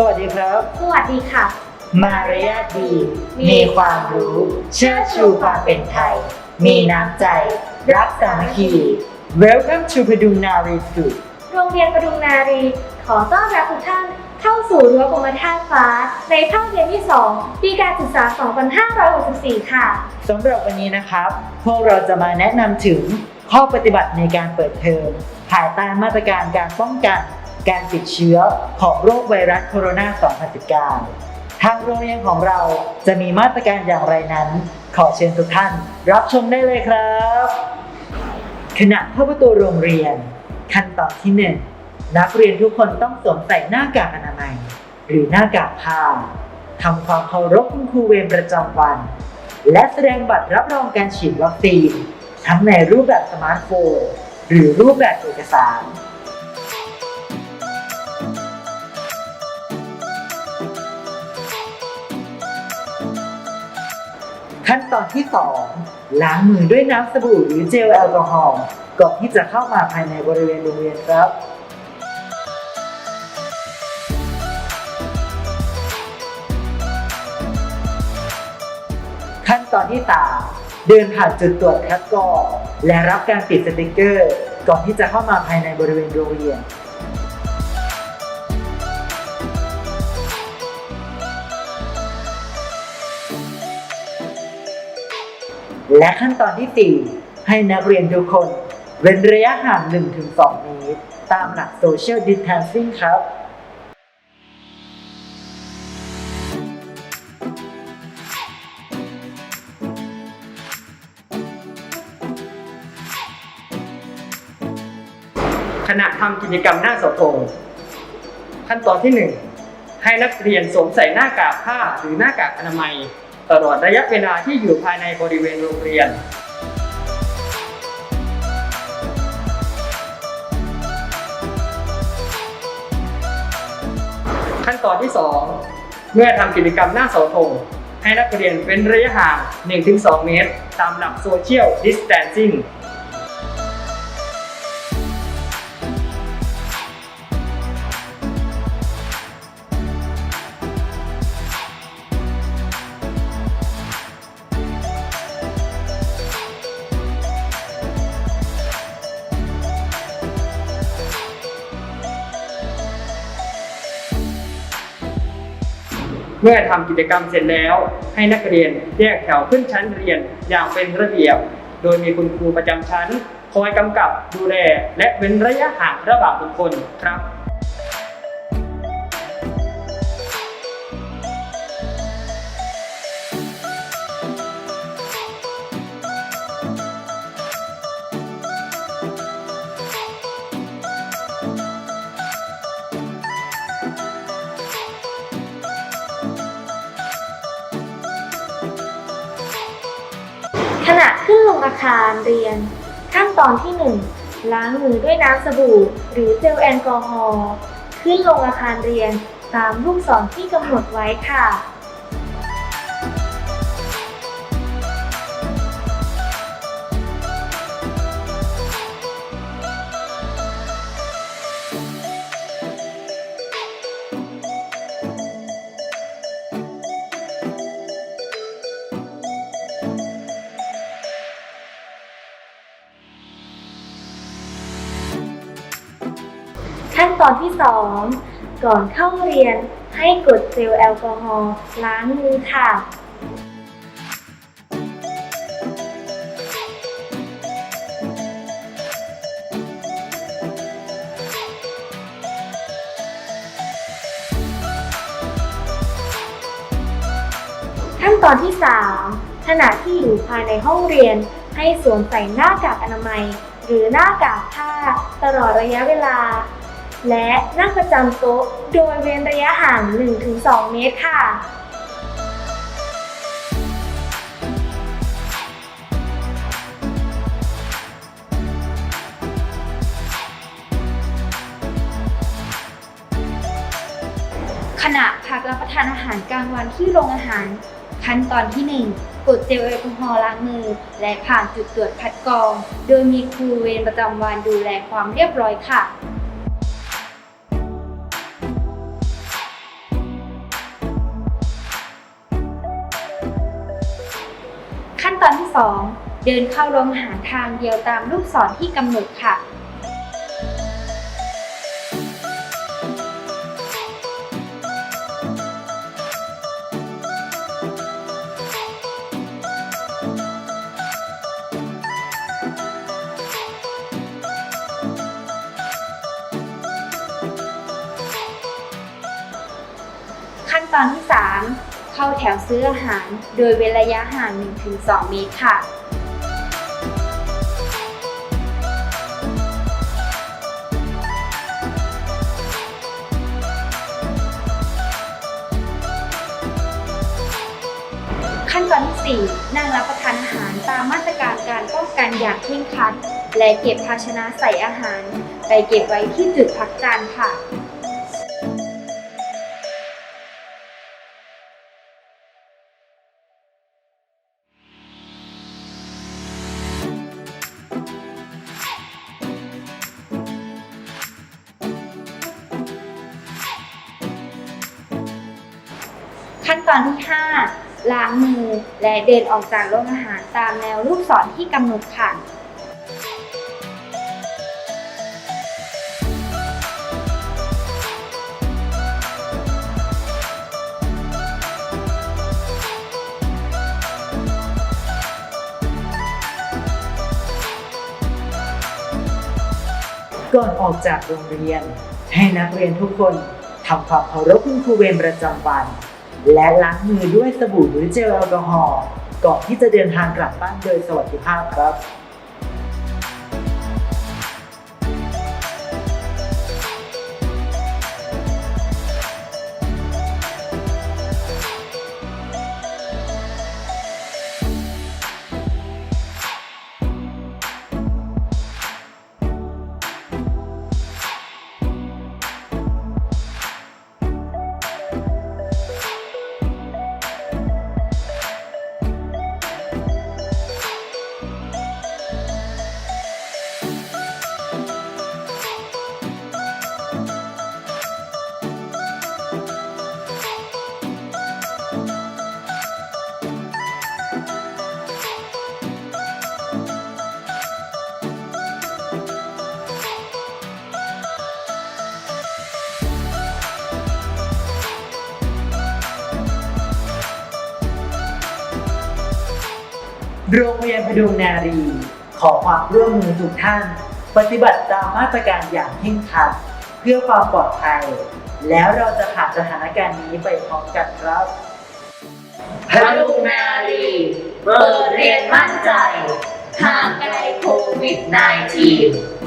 สวัสดีครับ สวัสดีค่ะ มารยาทดี มีความรู้ เชื่อชูความเป็นไทย มีน้ำใจ รักสามัคคี Welcome to Padu Nari School โรงเรียนประดุงนารี ขอต้อนรับทุกท่านเข้าสู่รั้วกรมท่าฟ้า ในภาคเรียนที่ 2 ปีการศึกษา 2564 ค่ะ สำหรับวันนี้นะครับ พวกเราจะมาแนะนำถึงข้อปฏิบัติในการเปิดเทอมภายใต้มาตรการการป้องกัน การติดเชื้อของโรคไวรัสโคโรนา 2019 ทางโรงเรียนของเราจะมีมาตรการอย่างไรนั้น ขอเชิญทุกท่านรับชมได้เลยครับ ขณะเข้าประตูโรงเรียน ขั้นตอนที่หนึ่งนักเรียนทุกคนต้องสวมใส่หน้ากากอนามัย หรือหน้ากากผ้าทำความเคารพคุณครูเวรประจำวัน และแสดงบัตรรับรองการฉีดวัคซีนทั้งในรูปแบบสมาร์ทโฟน หรือรูปแบบเอกสาร ขั้นตอนที่ 2 ล้างมือด้วยน้ำสบู่หรือเจลแอลกอฮอล์ก่อนที่จะเข้ามาภายในบริเวณโรงเรียนครับขั้นตอนที่ 3 เดินผ่านจุดตรวจคัดกรองและรับการติดสติกเกอร์ ก่อนที่จะเข้ามาภายในบริเวณโรงเรียน และขั้นตอนที่ 4 ให้นักเรียนทุกคน เว้นระยะห่าง 1-2 เมตร ตามหลัก Social Distancing ครับขณะทำกิจกรรมหน้าเสาธงขั้นตอนที่ 1 ให้นักเรียนสวมใส่หน้ากากผ้าหรือหน้ากากอนามัย ตลอดระยะเวลาที่อยู่ภายในบริเวณโรงเรียน ขั้นตอนที่ 2 เมื่อทำกิจกรรมหน้าเสาธงให้นักเรียนเว้นระยะห่าง 1-2 เมตร ตามหลักโซเชียลดิสแตนซิ่ง เมื่อทำกิจกรรมเสร็จแล้ว ให้นักเรียนแยกแถวขึ้นชั้นเรียนอย่างเป็นระเบียบ โดยมีคุณครูประจำชั้น คอยกำกับดูแลและเว้นระยะห่างระหว่างบุคคลครับ อาคารเรียน ขั้นตอนที่ 1 ล้างมือด้วยน้ำสบู่ หรือเจลแอลกอฮอล์ขึ้นลงอาคารเรียน ตามลูกศรที่กำหนดไว้ค่ะ ขั้นตอนที่ 2 ก่อนเข้าเรียนให้กดเจลแอลกอฮอล์ล้างมือค่ะขั้นตอนที่ 3 ขณะที่อยู่ภายในห้องเรียน ให้สวมใส่หน้ากากอนามัย หรือหน้ากากผ้าตลอดระยะเวลา และนั่งประจำโต๊ะโดยเว้นระยะห่าง 1-2 เมตรค่ะ ขณะพักรับประทานอาหารกลางวันที่โรงอาหาร ขั้นตอนที่ 1กดเจลแอลกอฮอล์ล้างมือ และผ่านจุดตรวจคัดกรอง โดยมีครูเวรประจำวันดูแลความเรียบร้อยค่ะ 2 เดินเข้าโรงอาหารทางเดียวตามลูกศรที่กำหนดค่ะ ขั้นตอนที่ 3 เข้าแถวซื้ออาหาร โดยเว้นระยะห่าง 1-2 เมตรค่ะ ขั้นตอนที่ 4 นั่งรับประทานอาหารตามมาตรการการป้องกันอย่างเคร่งครัด และเก็บภาชนะใส่อาหาร ไปเก็บไว้ที่จุดพักจานค่ะ ขั้นตอนที่ 5 ล้างมือและเดินออกจากโรงอาหารตามแนวลูกศรที่กำหนดค่ะก่อนออกจากโรงเรียน ให้นักเรียนทุกคนทำความเคารพคุณครูเวรประจำวัน และล้างมือด้วยสบู่หรือเจลแอลกอฮอล์ก่อนที่จะเดินทางกลับบ้านโดยสวัสดิภาพครับ โรงเรียนพดุงนารี ขอความร่วมมือทุกท่าน ปฏิบัติตามมาตรการอย่างเคร่งครัด เพื่อความปลอดภัย แล้วเราจะผ่านสถานการณ์นี้ไปพร้อมกันครับพดุงนารีเปิดเรียนมั่นใจห่างไกลโควิด -19